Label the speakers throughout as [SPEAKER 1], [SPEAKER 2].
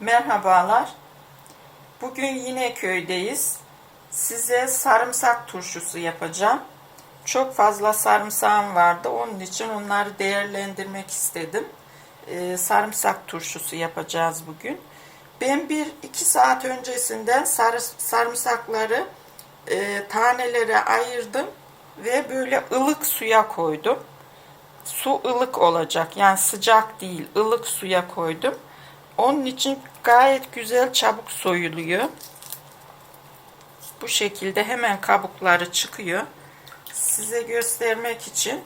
[SPEAKER 1] Merhabalar. Bugün yine köydeyiz. Size sarımsak turşusu yapacağım. Çok fazla sarımsağım vardı. Onun için onları değerlendirmek istedim. Ee, sarımsak turşusu yapacağız bugün. Ben bir iki saat öncesinden sarı, sarımsakları e, tanelere ayırdım ve böyle ılık suya koydum. Su ılık olacak. Yani sıcak değil, ılık suya koydum. Onun için gayet güzel çabuk soyuluyor. Bu şekilde hemen kabukları çıkıyor. Size göstermek için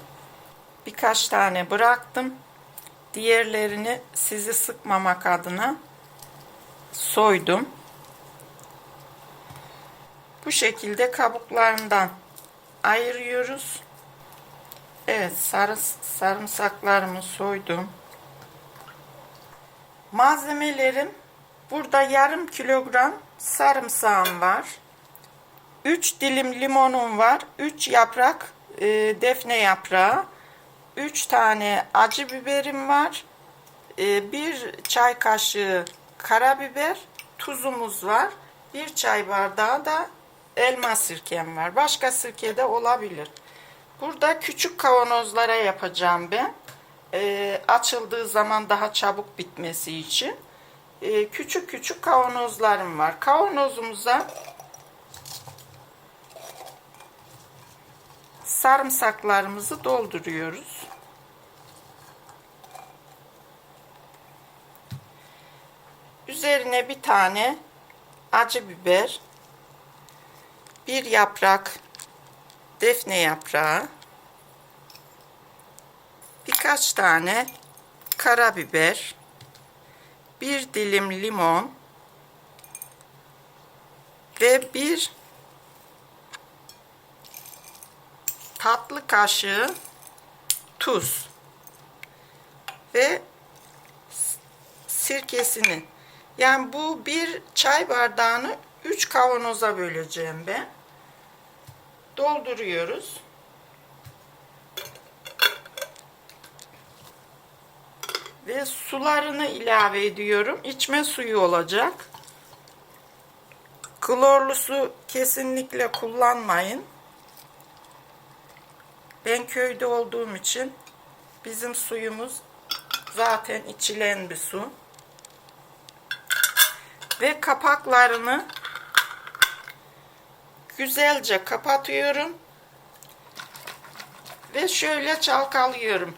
[SPEAKER 1] birkaç tane bıraktım. Diğerlerini sizi sıkmamak adına soydum. Bu şekilde kabuklarından ayırıyoruz. Evet sarı, sarımsaklarımı soydum. Malzemelerim burada yarım kilogram sarımsağım var. 3 dilim limonum var. 3 yaprak e, defne yaprağı. 3 tane acı biberim var. E, çay kaşığı karabiber. Tuzumuz var. Bir çay bardağı da elma sirkem var. Başka sirke de olabilir. Burada küçük kavanozlara yapacağım ben. E, açıldığı zaman daha çabuk bitmesi için. E, küçük küçük kavanozlarım var. Kavanozumuza sarımsaklarımızı dolduruyoruz. Üzerine bir tane acı biber, bir yaprak defne yaprağı, birkaç tane karabiber, bir dilim limon ve bir tatlı kaşığı tuz ve sirkesini. Yani bu bir çay bardağını 3 kavanoza böleceğim ben. Dolduruyoruz ve sularını ilave ediyorum içme suyu olacak klorlu su kesinlikle kullanmayın ben köyde olduğum için bizim suyumuz zaten içilen bir su. Ve kapaklarını güzelce kapatıyorum. Ve şöyle çalkalıyorum.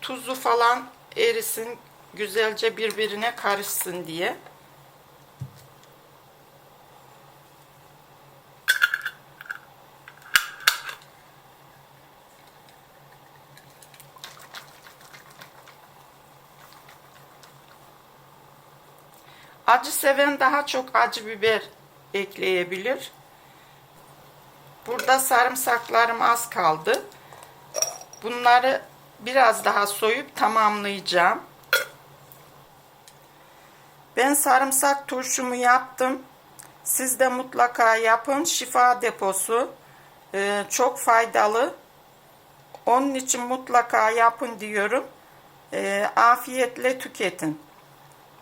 [SPEAKER 1] Tuzu falan erisin, güzelce birbirine karışsın diye. Acı seven daha çok acı biber ekleyebilir. Burada sarımsaklarım az kaldı. Bunları biraz daha soyup tamamlayacağım. Ben sarımsak turşumu yaptım. Siz de mutlaka yapın. Şifa deposu. Ee, çok faydalı. Onun için mutlaka yapın diyorum. Ee, afiyetle tüketin.